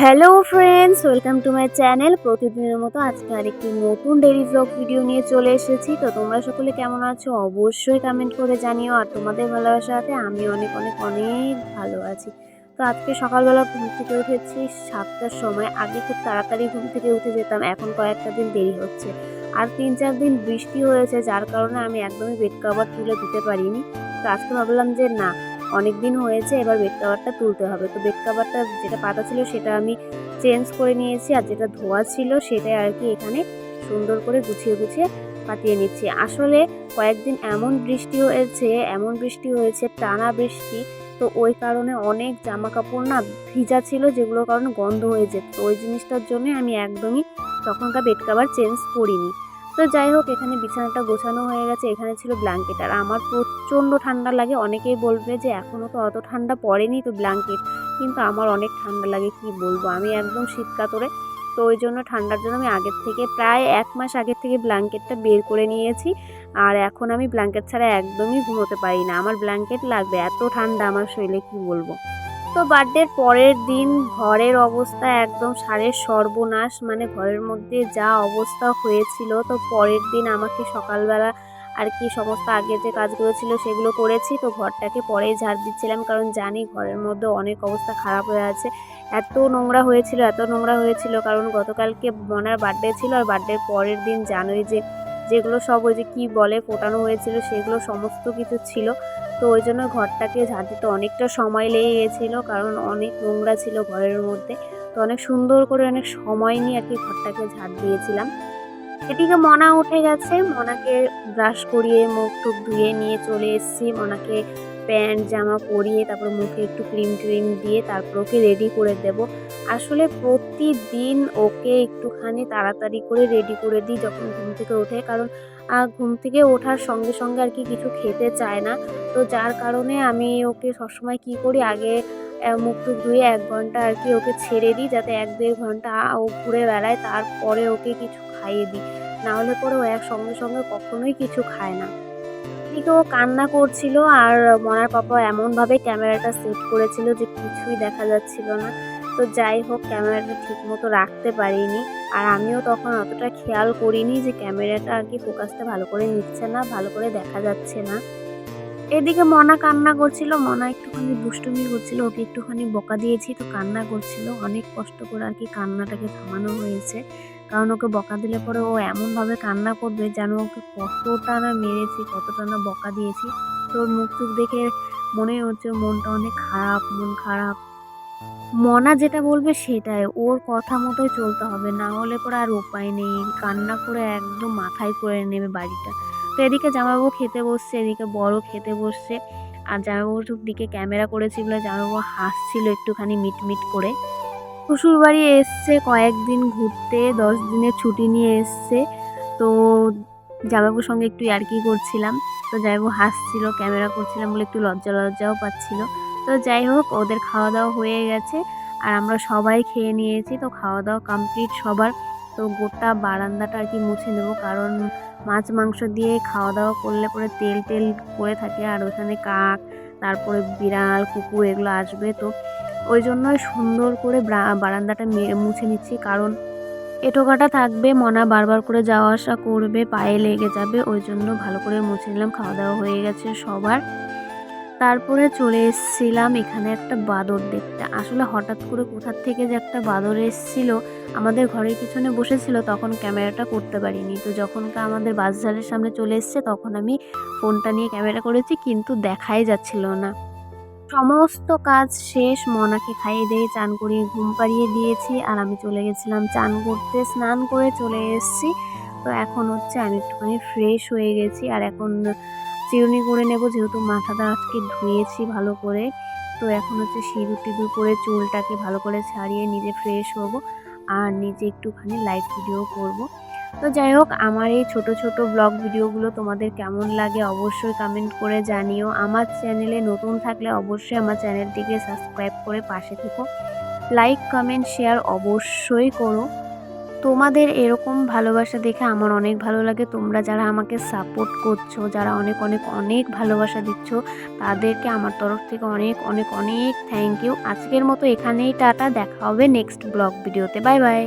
Hello friends welcome to my channel প্রতিদিনের মতো আজকে আরেকটি নতুন ডেলি ব্লগ ভিডিও নিয়ে চলে এসেছি। তো তোমরা সকলে কেমন আছো? অবশ্যই কমেন্ট করে জানিও। আর তোমাদের ভালোবাসাতে আমি অনেক অনেক অনেক ভালো আছি। তো আজকে সকালবেলা ঘুম থেকে উঠেছি। সাতটার সময় আগে খুব তাড়াতাড়ি ঘুম থেকে উঠে যেতাম। এখন কয়েকটা দিন দেরি হচ্ছে। আর তিন, চার দিন বৃষ্টি হয়েছে, যার কারণে আমি একদমই বেড কাভার তুলে দিতে পারিনি। তো আজকে ভাবলাম যে না অনেক দিন হয়েছে, এবার বেড কাভারটা তুলতে হবে। তো বেড কাভারটা যেটা পাতা ছিল সেটা আমি চেঞ্জ করে নিয়েছি আর যেটা ধোয়া ছিল সেটাই আর কি এখানে সুন্দর করে গুছিয়ে গুছিয়ে পাতিয়ে নিচ্ছি। আসলে কয়েকদিন এমন বৃষ্টি হয়েছে, এমন বৃষ্টি হয়েছে, টানা বৃষ্টি, তো ওই কারণে অনেক জামা কাপড় না ভিজা ছিল যেগুলোর কারণে গন্ধ হয়ে যেত। ওই জিনিসটার জন্য আমি একদমই তখনকার বেড কাভার চেঞ্জ করিনি। তো যাই হোক, এখানে বিছানাটা গোছানো হয়ে গেছে, এখানে ছিল ব্ল্যাঙ্কেট আর আমার প্রচণ্ড ঠান্ডা লাগে, অনেকেই বলবে যে এখনও তো অত ঠান্ডা পড়েনি তো ব্ল্যাঙ্কেট কিন্তু আমার অনেক ঠান্ডা লাগে, কি বলব? আমি একদম শীত কাতরে তো ওই জন্য ঠান্ডার জন্য আমি আগের থেকে প্রায় এক মাস আগের থেকে ব্ল্যাঙ্কেটটা বের করে নিয়েছি। আর এখন আমি ব্ল্যাঙ্কেট ছাড়া একদমই ঘুমোতে পারি না, আমার ব্ল্যাঙ্কেট লাগবে, এত ঠান্ডা আমার শরীরে, কি বলব? তো বার্থডের পরের দিন ঘরের অবস্থা একদম সারের সর্বনাশ। মানে ঘরের মধ্যে যা অবস্থা হয়েছিল, তো পরের দিন আমাকে সকালবেলা আর কি সমস্ত আগে যে কাজগুলো ছিল সেগুলো করেছি। তো ঘরটাকে পরেই ঝাড় দিচ্ছিলাম, কারণ জানি ঘরের মধ্যে অনেক অবস্থা খারাপ হয়ে আছে। এত নোংরা হয়েছিল, এত নোংরা হয়েছিল, কারণ গতকালকে মনার বার্থডে ছিল আর বার্থডের পরের দিন জানোই যে যেগুলো সব ওই যে কী বলে ফোটানো হয়েছিল, সেগুলো সমস্ত কিছু ছিল। তো ওই জন্য ঘরটাকে ঝাঁটি তো অনেকটা সময় লেগে গেছিল কারণ অনেক নোংরা ছিল ঘরের মধ্যে। তো অনেক সুন্দর করে অনেক সময় নিয়ে আর কি ঘরটাকে ঝাঁট দিয়েছিলাম। এদিকে মনা উঠে গেছে। মনাকে ব্রাশ করিয়ে, মুখ টুক ধুয়ে নিয়ে চলে এসেছি। মনাকে প্যান্ট, জামা পরিয়ে, তারপর মুখে একটু ক্রিম ট্রিম দিয়ে তারপর ওকে রেডি করে দেব। আসলে প্রতিদিন ওকে একটুখানি তাড়াতাড়ি করে রেডি করে দিই যখন ঘুম থেকে ওঠে। কারণ ঘুম থেকে ওঠার সঙ্গে সঙ্গে আর কি কিছু খেতে চায় না। তো যার কারণে আমি ওকে সবসময় কি করি, আগে মুখ টুক ধুয়ে এক ঘণ্টা আর কি ওকে ছেড়ে দিই। যাতে এক দেড় ঘণ্টা ও ঘুরে বেড়ায়। তারপরে ওকে কিছু খাইয়ে দিই। না হলে পরে ও এক সঙ্গে সঙ্গে কখনোই কিছু খায় না। এদিকে ও কান্না করছিল আর মনার পাপা এমনভাবে ক্যামেরাটা সেট করেছিল যে কিছুই দেখা যাচ্ছিল না। তো যাই হোক, ক্যামেরাটা ঠিক মতো রাখতে পারিনি। আর আমিও তখন অতটা খেয়াল করিনি যে ক্যামেরাটা আর কি ফোকাসটা ভালো করে নিচ্ছে না, ভালো করে দেখা যাচ্ছে না। এদিকে মনা কান্না করছিল, মনা একটুখানি দুষ্টুমি করছিল, ওকে একটুখানি বকা দিয়েছি, তো কান্না করছিল। অনেক কষ্ট করে আর কি কান্নাটাকে থামানো হয়েছে। কারণ ওকে বকা দিলে পরে ও এমনভাবে কান্না করবে যেন ওকে কতটা না মেরেছি, কতটা না বকা দিয়েছি। তো ওর মুখ চুখ দেখে মনে হচ্ছে মনটা অনেক খারাপ, মন খারাপ। মনা যেটা বলবে সেটাই, ওর কথা মতোই চলতে হবে, না হলে পরে আর উপায় নেই। কান্না করে একদম মাথায় করে নেবে বাড়িটা। তো এদিকে জামাইবাবু খেতে বসছে, এদিকে বড় খেতে বসছে। আর জামাইবাবুর দিকে ক্যামেরা করেছি বলে জামাইবাবু হাসছিল একটুখানি মিটমিট করে। শ্বশুর বাড়ি এসছে, কয়েকদিন ঘুরতে, দশ দিনের ছুটি নিয়ে এসছে। তো জামাইবাবুর সঙ্গে একটু ইয়ার্কি করছিলাম। তো জামাইবাবু হাসছিল, ক্যামেরা করছিলাম বলে একটু লজ্জা লজ্জাও পাচ্ছিল। তো যাই হোক, ওদের খাওয়া দাওয়া হয়ে গেছে আর আমরা সবাই খেয়ে নিয়েছি। তো খাওয়া দাওয়া কমপ্লিট সবার। তো গোটা বারান্দাটা আর কি মুছে নেব। কারণ মাছ, মাংস দিয়ে খাওয়া দাওয়া করলে পরে তেল টেল করে থাকে। আর ওখানে কাক, তারপরে বিড়াল, কুকুর এগুলো আসবে। তো ওই জন্যই সুন্দর করে বারান্দাটা মুছে নিচ্ছি, কারণ এঁটোকাটা থাকবে, মনা বারবার করে যাওয়া আসা করবে, পায়ে লেগে যাবে, ওই জন্য ভালো করে মুছে নিলাম খাওয়া দাওয়া হয়ে গেছে সবার। তারপরে চলে এসেছিলাম এখানে একটা বাদর দেখতে। আসলে হঠাৎ করে কোথার থেকে যে একটা বাদর এসেছিল, আমাদের ঘরের পিছনে বসেছিল, তখন ক্যামেরাটা করতে পারিনি। তো যখনকা আমাদের বাসঝাড়ের সামনে চলে এসছে, তখন আমি ফোনটা নিয়ে ক্যামেরা করেছি, কিন্তু দেখাই যাচ্ছিল না। সমস্ত কাজ শেষ, মনাকে খাইয়ে দিয়ে চান করিয়ে ঘুম পাড়িয়ে দিয়েছি আর আমি চলে গেছিলাম চান করতে, স্নান করে চলে এসেছি। তো এখন হচ্ছে আমি একটুখানি ফ্রেশ হয়ে গেছি আর এখন চিরুনি করে নেব যেহেতু মাথাটা আজকে ধুয়েছি ভালো করে। তো এখন হচ্ছে সিঁদুর টিঁদুর করে চুলটাকে ভালো করে ছাড়িয়ে নিজে ফ্রেশ হব আর নিজে একটুখানি লাইভ ভিডিও করব। তো যাই হোক, আমার এই ছোট ছোট ব্লগ ভিডিওগুলো তোমাদের কেমন লাগে অবশ্যই কমেন্ট করে জানিও। আমার চ্যানেলে নতুন থাকলে অবশ্যই আমার চ্যানেলটিকে সাবস্ক্রাইব করে পাশে থেকো। লাইক কমেন্ট শেয়ার অবশ্যই করো। তোমাদের এরকম ভালোবাসা দেখে আমার অনেক ভালো লাগে। তোমরা যারা আমাকে সাপোর্ট করছ, যারা অনেক অনেক অনেক ভালোবাসা দিচ্ছ, তাদেরকে আমার তরফ থেকে অনেক অনেক অনেক থ্যাংক ইউ আজকের মতো এখানেই টাটা, দেখা হবে নেক্সট ব্লগ ভিডিওতে। Bye bye